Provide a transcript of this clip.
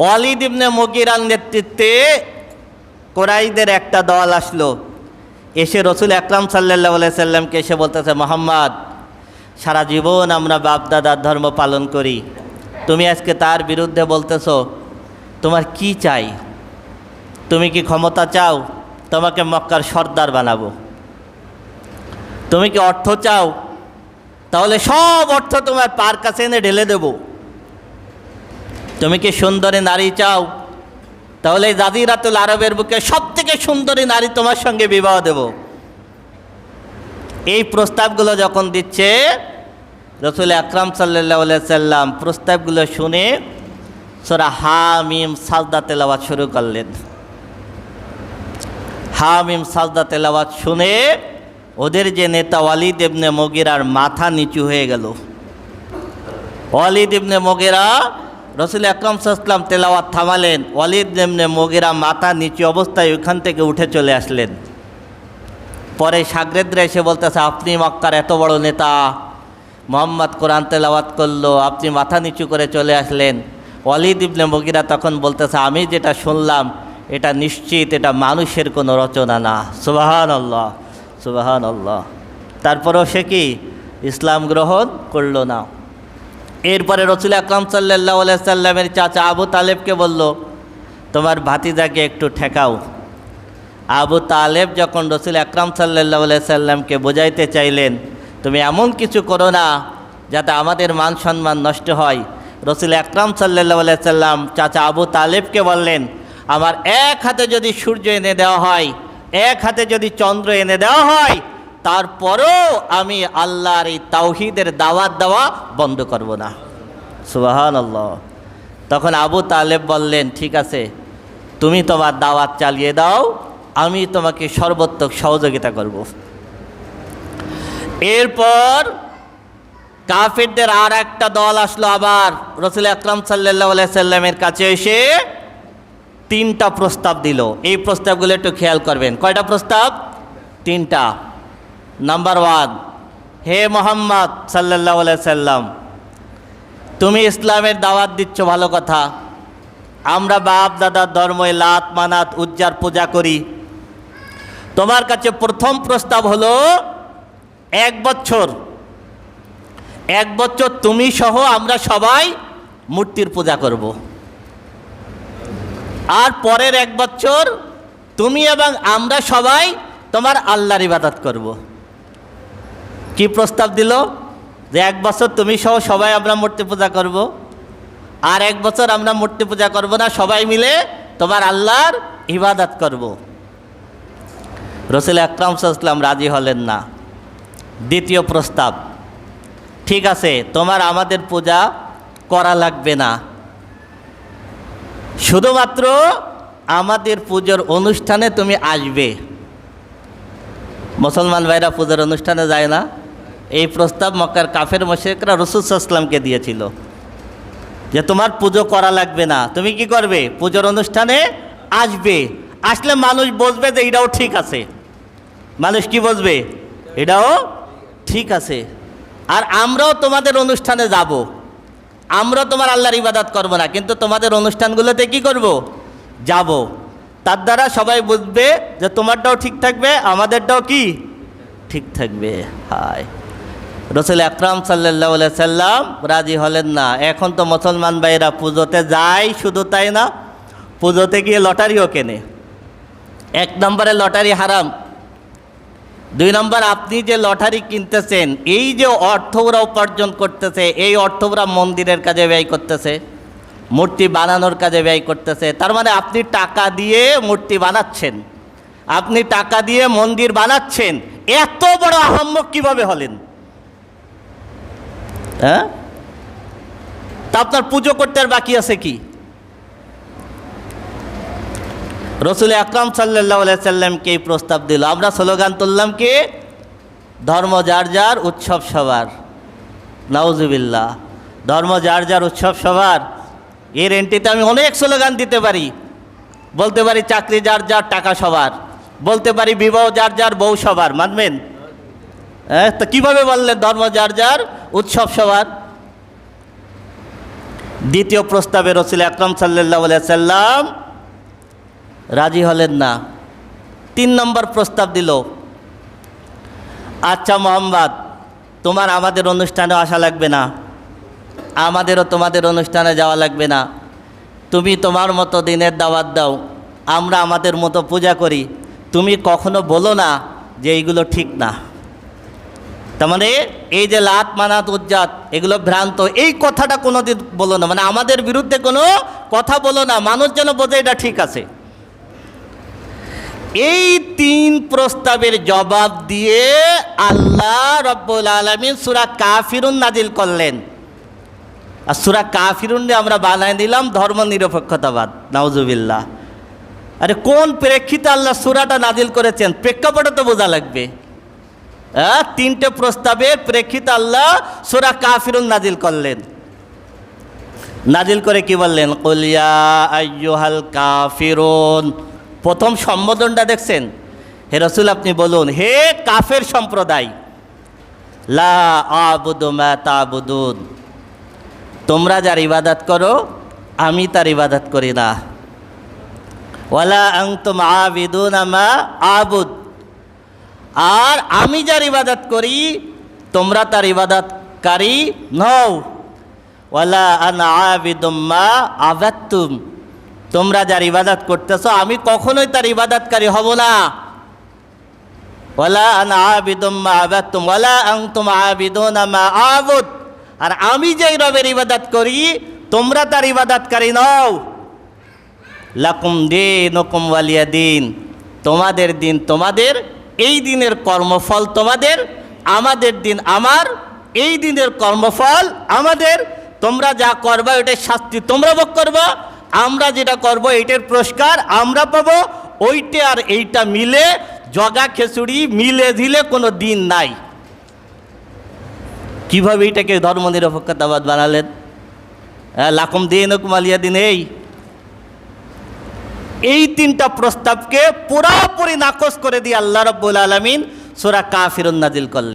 ওয়ালিদ ইবনে মগিরার নেতৃত্বে কোরাইদের একটা দল আসলো। এসে রসুল আকরাম সাল্লাহ সাল্লামকে এসে বলতেছে, মোহাম্মদ, সারা জীবন আমরা বাপ দাদার ধর্ম পালন করি। তুমি আজকে তার বিরুদ্ধে বলতেছো, তোমার কি চাই? তুমি কি ক্ষমতা চাও? তোমাকে মক্কার সর্দার বানাবো। তুমি কি অর্থ চাও? তাহলে সব অর্থ তোমার পার কাছে এনে ঢেলে দেব। তুমি কি সুন্দরী নারী চাও? তাহলে জাজিরাতুল আরবের বুকে সব থেকে সুন্দরী নারী তোমার সঙ্গে বিবাহ দেব। এই প্রস্তাবগুলো যখন দিচ্ছে, রসুল আকরাম সাল্লাহ সাল্লাম প্রস্তাবগুলো শুনে সোরা হামিম সাজদা তেলাওয়াত শুরু করলেন। হামিম সাজদা তেলাওয়াত শুনে ওদের যে নেতা ওয়ালিদ ইবনে মগিরার মাথা নিচু হয়ে গেল। ওয়ালিদ ইবনে মগিরা রসুল আকরম সাল্লাম তেলাওয়াত থামালেন, ওয়ালিদ নেমনে মগিরা মাথা নিচু অবস্থায় ওইখান থেকে উঠে চলে আসলেন। পরে সাগরেদরা এসে বলতেছে, আপনি মক্কার এত বড় নেতা, মোহাম্মদ কোরআন তেলাওয়াত করল, আপনি মাথা নিচু করে চলে আসলেন। ওয়ালিদ ইবনে মগিরা তখন বলতেছে, আমি যেটা শুনলাম, এটা নিশ্চিত, এটা মানুষের কোনো রচনা না। সুবাহান আল্লাহ সুবাহান আল্লাহ তারপরেও সে কি, ইসলাম গ্রহণ করল না। এরপরে রসুল আকরাম সাল্লাহ সাল্লামের চাচা আবু তালেবকে বলল, তোমার ভাতিজাকে একটু ঠেকাও। আবু তালেব যখন রসুল আকরাম সাল্লাহ সাল্লামকে বোঝাইতে চাইলেন, তুমি এমন কিছু করো না যাতে আমাদের মান সম্মান নষ্ট হয়। রসুল আকরাম সাল্লাহ সাল্লাম চাচা আবু তালেবকে বললেন, আমার এক হাতে যদি সূর্য এনে দেওয়া হয়, এক হাতে যদি চন্দ্র এনে দেওয়া হয় তারপরও আমি আল্লাহর এই তাওহিদের দাওয়াত দেওয়া বন্ধ করব না। সুবাহান আল্লাহ তখন আবু তালেব বললেন, ঠিক আছে, তুমি তোমার দাওয়াত চালিয়ে দাও, আমি তোমাকে সর্বোত্তক সহযোগিতা করব। এরপর কাফিরদের আর একটা দল আসলো আবার। রসুল আকরাম সাল্লাহ সাল্লামের কাছে এসে তিনটা প্রস্তাব দিল। এই প্রস্তাবগুলো একটু খেয়াল করবেন। কয়টা প্রস্তাব? তিনটা। নাম্বার ওয়ান, হে মোহাম্মদ সাল্লাহ সাল্লাম, তুমি ইসলামের দাওয়াত দিচ্ছ ভালো কথা। আমরা বাপ দাদার ধর্মে লাত মানাত উজ্জার পূজা করি। তোমার কাছে প্রথম প্রস্তাব হলো, এক বছর এক বছর তুমি সহ আমরা সবাই মূর্তির পূজা করব। আর পরের এক বছর তুমি এবং আমরা সবাই তোমার আল্লাহর ইবাদত করব। কি প্রস্তাব দিল? যে এক বছর তুমি সহ সবাই আমরা মূর্তি পূজা করব। আর এক বছর আমরা মূর্তি পূজা করব না, সবাই মিলে তোমার আল্লাহর ইবাদত করব। রসুল আকরাম সাল্লাম রাজি হলেন না। দ্বিতীয় প্রস্তাব, ঠিক আছে, তোমার আমাদের পূজা করা লাগবে না। শুধুমাত্র আমাদের পুজোর অনুষ্ঠানে তুমি আসবে। মুসলমান ভাইরা পুজোর অনুষ্ঠানে যায় না। এই প্রস্তাব মক্কার কাফের মশেকরা রসুলামকে দিয়েছিল যে তোমার পুজো করা লাগবে না। তুমি কি করবে? পুজোর অনুষ্ঠানে আসবে। আসলে মানুষ বসবে যে এটাও ঠিক আছে। মানুষ কি বসবে এটাও ঠিক আছে। আর আমরাও তোমাদের অনুষ্ঠানে যাব। আমরা তোমার আল্লাহর ইবাদত করব না। কিন্তু তোমাদের অনুষ্ঠানগুলোতে কি করব? যাব। তার দ্বারা সবাই বুঝবে যে তোমারটাও ঠিক থাকবে, আমাদেরটাও কি? ঠিক থাকবে। হায়। রসুল আকরাম সাল্লাহ সাল্লাম রাজি হলেন না। এখন তো মুসলমান ভাইরা পুজোতে যায় শুধু তাই না, পুজোতে গিয়ে লটারিও কেনে। এক নম্বরে লটারি হারাম। দুই নম্বর, আপনি যে লটারি কিনতেছেন, এই যে অর্থ ওরা উপার্জন করতেছে, এই অর্থ ওরা মন্দিরের কাজে ব্যয় করতেছে, মূর্তি বানানোর কাজে ব্যয় করতেছে, তার মানে আপনি টাকা দিয়ে মূর্তি বানাচ্ছেন। আপনি টাকা দিয়ে মন্দির বানাচ্ছেন। এত বড় আহম্মক কীভাবে হলেন? হ্যাঁ? তা আপনার পুজো করতে আর বাকি আছে কি? রসুল আকরাম সাল্লাহ সাল্লামকে এই প্রস্তাব দিল। আমরা স্লোগান তুললাম কি? ধর্ম যার যার, উৎসব সবার। নাউজুবিল্লাহ। ধর্ম যার যার, উৎসব সবার। এর এন্ট্রিতে আমি অনেক স্লোগান দিতে পারি। বলতে পারি চাকরি যার যার, টাকা সবার। বলতে পারি বিবাহ যার যার, বউ সবার। মানবেন? হ্যাঁ তো কীভাবে বললেন ধর্ম যার যার? উৎসব সবার দ্বিতীয় প্রস্তাবে রসুল আকরম সাল্লাহ সাল্লাম রাজি হলেন না। তিন নম্বর প্রস্তাব দিল আচ্ছা মোহাম্মদ, তোমার আমাদের অনুষ্ঠানে আসা লাগবে না। আমাদেরও তোমাদের অনুষ্ঠানে যাওয়া লাগবে না। তুমি তোমার মতো দিনের দাওয়াত দাও। আমরা আমাদের মতো পূজা করি। তুমি কখনো বলো না যে এইগুলো ঠিক না। তার মানে এই যে লাত, মানাত, উজ্জাত, এগুলো ভ্রান্ত, এই কথাটা কোনো দিন বলো না। মানে আমাদের বিরুদ্ধে কোনো কথা বলো না, মানুষ যেন বোঝে এটা ঠিক আছে। এই তিন প্রস্তাবের জবাব দিয়ে আল্লাহ রব্বুল আলমিন সুরা কাফিরুন নাজিল করলেন। আর সুরা কাফিরুন আমরা বানায় দিলাম, ধর্ম নিরপেক্ষতাবাদ, নাউজুবিল্লাহ। আরে কোন প্রেক্ষিতে আল্লাহ সুরাটা নাজিল করেছেন? প্রেক্ষাপটে তো বোঝা লাগবে। হ্যাঁ তিনটে প্রস্তাবের প্রেক্ষিতে আল্লাহ সুরা কাফিরুন নাজিল করলেন। নাজিল করে কি বললেন? কলিয়া আইয়ুহাল কাফিরুন। প্রথম সম্বোধনটা দেখছেন? হে রসুল, আপনি বলুন, হে কাফের সম্প্রদায়, লা তোমরা যার ইবাদত করো, আমি তার ইবাদত করি না। ওয়ালা আংতুম আবিদুন আমা আবুদ। আর আমি যার ইবাদত করি, তোমরা তার ইবাদতকারী নও। ওয়ালা আন আবিদুম্মা আবাত্তুম তোমরা যার ইবাদত করতেছো, আমি কখনোই তার ইবাদতকারী হব না। ওয়ালা আন আবিদুম্মা আবাত্তুম ওয়ালা আনতুম আবিদুন আমা আবুদ। আর আমি যেই রবের ইবাদত করি, তোমরা তার ইবাদতকারী নও। লাকুম দিন ওকুম ওয়ালিয়া দিন। তোমাদের দিন তোমাদের এই দিনের কর্মফল তোমাদের আমাদের দিন আমার এই দিনের কর্মফল আমাদের। তোমরা যা করবা এটার শাস্তি তোমরা ভোগ করবা। আমরা যেটা করব এইটার পুরস্কার আমরা পাবো। ওইটা আর এইটা মিলে জগা খেচুড়ি মিলে দিলে কোনো দিন নাই। কীভাবে এটাকে ধর্ম নিরপেক্ষতাবাদ বানালেন? হ্যাঁ, লাকুম দিন ওকুম আলিয়া দিন এই। এই তিনটা প্রস্তাবকে পুরাপুরি নাকচ করে দিয়ে আল্লাহ রব্বুল আলমিন সোরা কাফিরুন নাজিল করলেন।